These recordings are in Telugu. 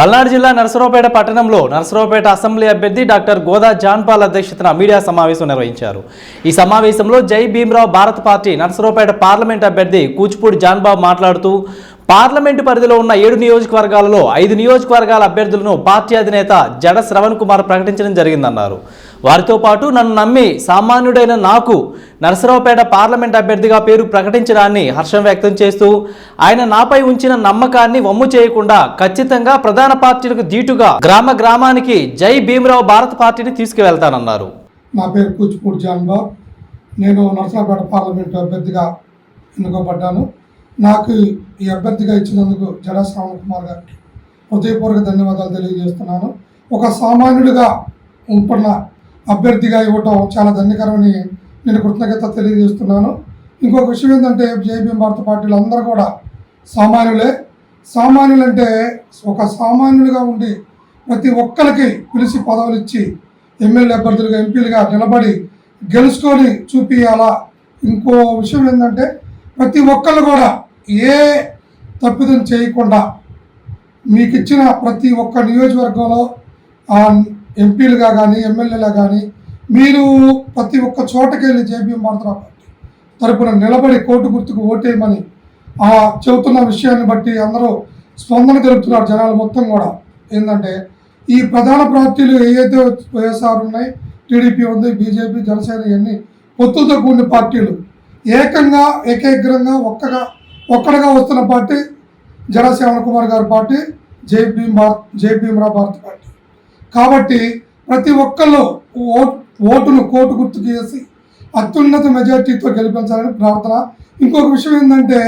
పల్నాడు జిల్లా నరసరావుపేట పట్టణంలో నరసరావుపేట అసెంబ్లీ అభ్యర్థి డాక్టర్ గోదా జాన్పాల్ అధ్యక్షతన మీడియా సమావేశం నిర్వహించారు. ఈ సమావేశంలో జై భీమరావు భారత్ పార్టీ నరసరావుపేట పార్లమెంట్ అభ్యర్థి కూచిపూడి జాన్బాబు మాట్లాడుతూ పార్లమెంటు పరిధిలో ఉన్న ఏడు నియోజకవర్గాలలో ఐదు నియోజకవర్గాల అభ్యర్థులను పార్టీ అధినేత జడ శ్రవణ్ కుమార్ ప్రకటించడం జరిగిందన్నారు. వారితో పాటు నన్ను నమ్మి సామాన్యుడైన నాకు నరసరావుపేట పార్లమెంట్ అభ్యర్థిగా పేరు ప్రకటించడాన్ని హర్షం వ్యక్తం చేస్తూ ఆయన నాపై ఉంచిన నమ్మకాన్ని వమ్ము చేయకుండా ఖచ్చితంగా ప్రధాన పార్టీలకు దీటుగా గ్రామ గ్రామానికి జై భీమరావు భారత్ పార్టీని తీసుకువెళ్తానన్నారు. నా పేరు కూచిపూడి జాన్బాబ్ నేను నరసరావుపేట పార్లమెంట్ అభ్యర్థిగా ఎన్నుకోబడ్డాను. నాకు ఈ అభ్యర్థిగా ఇచ్చినందుకు జడా కుమార్ గారికి హృదయపూర్వక ధన్యవాదాలు తెలియజేస్తున్నాను. ఒక సామాన్యుడిగా ఉంటున్న అభ్యర్థిగా ఇవ్వటం చాలా ధన్యకరమని నేను కృతజ్ఞత తెలియజేస్తున్నాను. ఇంకొక విషయం ఏంటంటే జేబీఎం భారత పార్టీలు అందరూ కూడా సామాన్యులే. సామాన్యులంటే ఒక సామాన్యులుగా ఉండి ప్రతి ఒక్కరికి పిలిచి పదవులు ఇచ్చి ఎమ్మెల్యే అభ్యర్థులుగా ఎంపీలుగా నిలబడి గెలుచుకొని చూపించాలా ఇంకో విషయం ఏంటంటే ప్రతి ఒక్కళ్ళు కూడా ఏ తప్పిదం చేయకుండా మీకు ఇచ్చిన ప్రతి ఒక్క నియోజకవర్గంలో ఎంపీలుగా కానీ ఎమ్మెల్యేలా కానీ మీరు ప్రతి ఒక్క చోటకి వెళ్ళి జేబీఎం భారతరావు పార్టీ. తరపున నిలబడి కోర్టు గుర్తుకు ఓటేయమని ఆ చెబుతున్న విషయాన్ని బట్టి అందరూ స్పందన తెలుపుతున్నారు జనాలు మొత్తం కూడా. ఏంటంటే ఈ ప్రధాన పార్టీలు ఏవైతే వైఎస్ఆర్ ఉన్నాయి టీడీపీ ఉంది బీజేపీ జనసేన ఇవన్నీ పొత్తులతో కూడిన పార్టీలు. ఏకంగా ఏకైగ్రంగా ఒక్కగా ఒక్కడగా వస్తున్న పార్టీ జనసేన కుమార్ గారి party JP Bharat JP Bharat party. కాబట్టి ప్రతి ఒక్కళ్ళు ఓటు ఓటును కోటు గుర్తుకు చేసి అత్యున్నత మెజార్టీతో గెలిపించాలని ప్రార్థన. ఇంకొక విషయం ఏంటంటే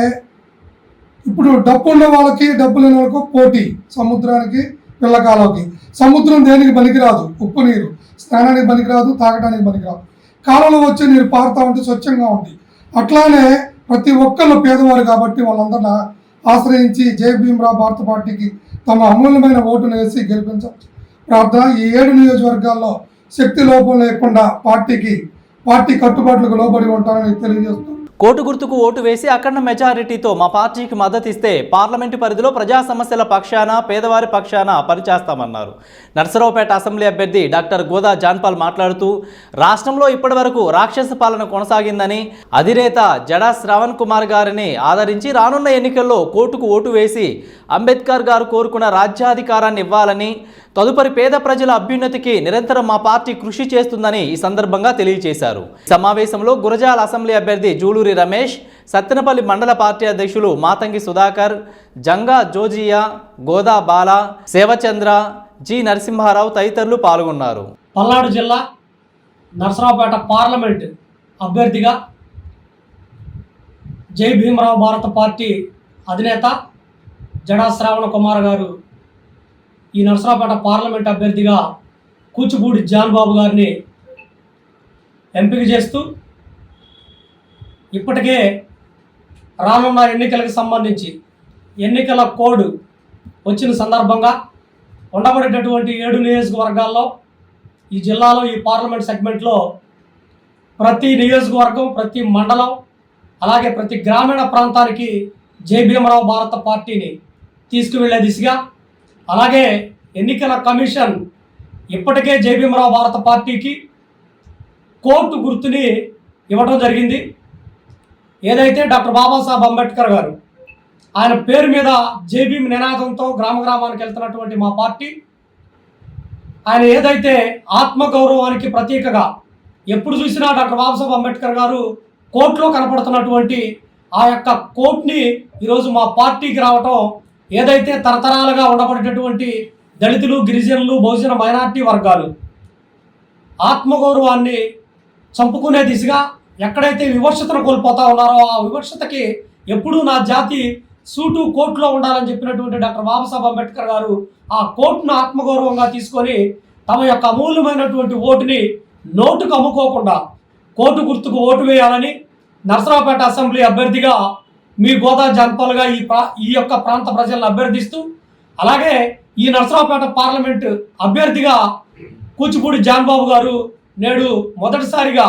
ఇప్పుడు డబ్బు ఉన్న వాళ్ళకి డబ్బు లేని వాళ్ళకు పోటీ సముద్రానికి పిల్లకాలకి సముద్రం దేనికి పనికిరాదు? ఉప్పు నీరు. స్నానానికి పనికిరాదు తాగడానికి పనికిరాదు. కాలంలో వచ్చే నీరు పారుతూ ఉంటే స్వచ్ఛంగా ఉంది. అట్లానే ప్రతి ఒక్కళ్ళు పేదవారు కాబట్టి వాళ్ళందరినీ ఆశ్రయించి జై భీమరావు భారత పార్టీకి తమ అమూల్యమైన ఓటును వేసి గెలిపించవచ్చు. ప్రార్థన ఈ ఏడు నియోజకవర్గాల్లో శక్తి లోపం లేకుండా పార్టీకి పార్టీ కట్టుబాట్లకు లోబడి ఉంటారని తెలియజేస్తూ కోటు గుర్తుకు ఓటు వేసి అఖండ మెజారిటీతో మా పార్టీకి మద్దతు ఇస్తే పార్లమెంటు పరిధిలో ప్రజా సమస్యల పక్షాన పేదవారి పక్షాన పనిచేస్తామన్నారు నర్సరావుపేట అసెంబ్లీ అభ్యర్థి డాక్టర్ గోదా జాన్పాల్ మాట్లాడుతూ రాష్ట్రంలో ఇప్పటివరకు రాక్షస పాలన కొనసాగిందని అధినేత జడా శ్రవణ్ కుమార్ గారిని ఆదరించి రానున్న ఎన్నికల్లో కోర్టుకు ఓటు వేసి అంబేద్కర్ గారు కోరుకున్న రాజ్యాధికారాన్ని ఇవ్వాలని తదుపరి పేద ప్రజల అభ్యున్నతికి నిరంతరం మా పార్టీ కృషి చేస్తుందని ఈ సందర్భంగా తెలియజేశారు. సమావేశంలో గురజాల అసెంబ్లీ అభ్యర్థి జూలూరి రమేష్ సత్తెనపల్లి మండల పార్టీ అధ్యక్షులు మాతంగి సుధాకర్ జంగా జోజియా గోదా బాల సేవచంద్ర జి నరసింహారావు తదితరులు పాల్గొన్నారు. పల్నాడు జిల్లా నరసరావుపేట పార్లమెంట్ అభ్యర్థిగా జై భీమరావు భారత పార్టీ అధినేత జడా శ్రావణ కుమార్ గారు ఈ నర్సరాపేట పార్లమెంట్ అభ్యర్థిగా కూచిపూడి జాన్ బాబు గారిని ఎంపిక చేస్తూ ఇప్పటికే రానున్న ఎన్నికలకు సంబంధించి ఎన్నికల కోడ్ వచ్చిన సందర్భంగా ఉండబడేటటువంటి ఏడు నియోజకవర్గాల్లో ఈ జిల్లాలో ఈ పార్లమెంట్ సెగ్మెంట్లో ప్రతి నియోజకవర్గం ప్రతి మండలం అలాగే ప్రతి గ్రామీణ ప్రాంతానికి జై భీమరావు భారత పార్టీని తీసుకువెళ్ళే దిశగా అలాగే ఎన్నికల కమిషన్ ఇప్పటికే జేబీమరావు భారత పార్టీకి కోర్టు గుర్తుని ఇవ్వడం జరిగింది. ఏదైతే డాక్టర్ బాబాసాహెబ్ అంబేద్కర్ గారు ఆయన పేరు మీద జేబీఎం నినాదంతో గ్రామ గ్రామానికి వెళ్తున్నటువంటి మా పార్టీ ఆయన ఏదైతే ఆత్మగౌరవానికి ప్రతీకగా ఎప్పుడు చూసినా డాక్టర్ బాబాసాహెబ్ అంబేద్కర్ గారు కోర్టులో కనపడుతున్నటువంటి ఆ యొక్క కోర్టుని ఈరోజు మా పార్టీకి రావటం ఏదైతే తరతరాలుగా ఉండబడేటటువంటి దళితులు గిరిజనులు బహుజన మైనార్టీ వర్గాలు ఆత్మగౌరవాన్ని చంపుకునే దిశగా ఎక్కడైతే వివక్షతను కోల్పోతా ఉన్నారో ఆ వివక్షతకి ఎప్పుడూ నా జాతి సూటు కోర్టులో ఉండాలని చెప్పినటువంటి డాక్టర్ బాబాసాహెబ్ అంబేద్కర్ గారు ఆ కోర్టును ఆత్మగౌరవంగా తీసుకొని తమ యొక్క అమూల్యమైనటువంటి ఓటుని నోటుకు అమ్ముకోకుండా కోర్టు గుర్తుకు ఓటు వేయాలని నరసరావుపేట అసెంబ్లీ అభ్యర్థిగా మీ గోదా జనపాలుగా ఈ ప్రా ఈ యొక్క ప్రాంత ప్రజలను అభ్యర్థిస్తూ అలాగే ఈ నరసరావుపేట పార్లమెంట్ అభ్యర్థిగా కూచిపూడి జాన్బాబు గారు నేడు మొదటిసారిగా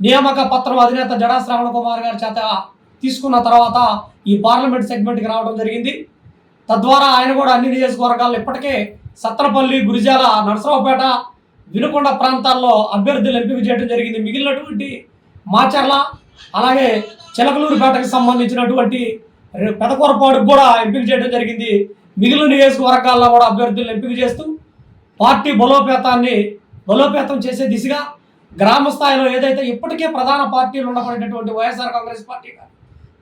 నియామక పత్రం అధినేత జడా శ్రావణ కుమార్ గారి చేత తీసుకున్న తర్వాత ఈ పార్లమెంట్ సెగ్మెంట్కి రావడం జరిగింది. తద్వారా ఆయన కూడా అన్ని నియోజకవర్గాల్లో ఇప్పటికే సత్తనపల్లి గురిజాల నరసరావుపేట వినుకొండ ప్రాంతాల్లో అభ్యర్థులు ఎంపిక చేయడం జరిగింది. మిగిలినటువంటి మాచర్ల అలాగే చిలకలూరుపేటకు సంబంధించినటువంటి పెదకొరపాటుకు కూడా ఎంపిక చేయడం జరిగింది. మిగిలిన నియోజకవర్గాల్లో కూడా అభ్యర్థులను ఎంపిక చేస్తూ పార్టీ బలోపేతాన్ని బలోపేతం చేసే దిశగా గ్రామ స్థాయిలో ఏదైతే ఇప్పటికే ప్రధాన పార్టీలు ఉండబడేటటువంటి వైఎస్ఆర్ కాంగ్రెస్ పార్టీ కానీ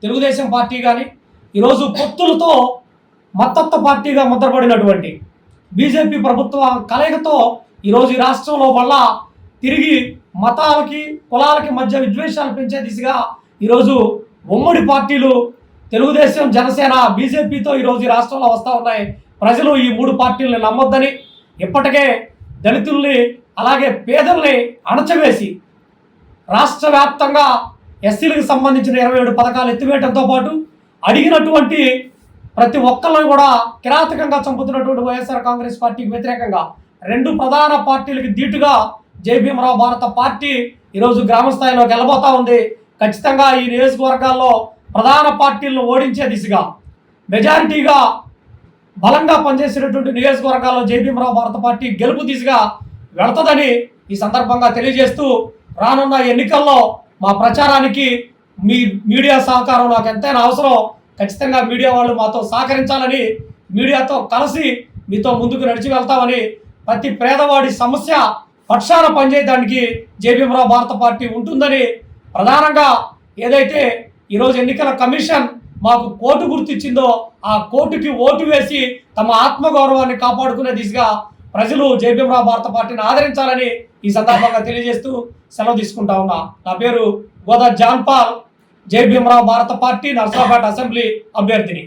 తెలుగుదేశం పార్టీ కానీ ఈరోజు పొత్తులతో మత్తత్వ పార్టీగా ముద్రపడినటువంటి బీజేపీ ప్రభుత్వ కలయికతో ఈరోజు ఈ రాష్ట్రంలో వల్ల తిరిగి మతాలకి కులాలకి మధ్య విద్వేషాలు పెంచే దిశగా ఈరోజు ఉమ్మడి పార్టీలు తెలుగుదేశం జనసేన బీజేపీతో ఈరోజు ఈ రాష్ట్రంలో వస్తూ ఉన్నాయి. ప్రజలు ఈ మూడు పార్టీలని నమ్మొద్దని ఇప్పటికే దళితుల్ని అలాగే పేదల్ని అణచవేసి రాష్ట్ర వ్యాప్తంగా ఎస్సీలకు సంబంధించిన ఇరవై ఏడు పథకాలు ఎత్తివేయడంతో పాటు అడిగినటువంటి ప్రతి ఒక్కళ్ళని కూడా కిరాతకంగా చంపుతున్నటువంటి వైఎస్ఆర్ కాంగ్రెస్ పార్టీకి వ్యతిరేకంగా రెండు ప్రధాన పార్టీలకు దీటుగా జై భీమరావు భారత పార్టీ ఈరోజు గ్రామ స్థాయిలో గెలబోతా ఉంది. ఖచ్చితంగా ఈ నియోజకవర్గాల్లో ప్రధాన పార్టీలను ఓడించే దిశగా మెజారిటీగా బలంగా పనిచేసినటువంటి నియోజకవర్గాల్లో జేపీమరావు భారత పార్టీ గెలుపు దిశగా వెళతదని ఈ సందర్భంగా తెలియజేస్తూ రానున్న ఎన్నికల్లో మా ప్రచారానికి మీ మీడియా సహకారం నాకు ఎంతైనా అవసరం. ఖచ్చితంగా మీడియా వాళ్ళు మాతో సహకరించాలని మీడియాతో కలిసి మీతో ముందుకు నడిచి వెళ్తామని ప్రతి పేదవాడి సమస్య పక్షాన పనిచేయడానికి జేపీమరావు భారత పార్టీ ఉంటుందని ప్రధానంగా ఏదైతే ఈరోజు ఎన్నికల కమిషన్ మాకు కోర్టు గుర్తిచ్చిందో ఆ కోర్టుకి ఓటు వేసి తమ ఆత్మగౌరవాన్ని కాపాడుకునే దిశగా ప్రజలు జయభీమరావు భారత పార్టీని ఆదరించాలని ఈ సందర్భంగా తెలియజేస్తూ సెలవు తీసుకుంటా ఉన్నా. నా పేరు గోదా జాన్పాల్ జయభీమరావు భారత పార్టీ నర్సాపేట అసెంబ్లీ అభ్యర్థిని.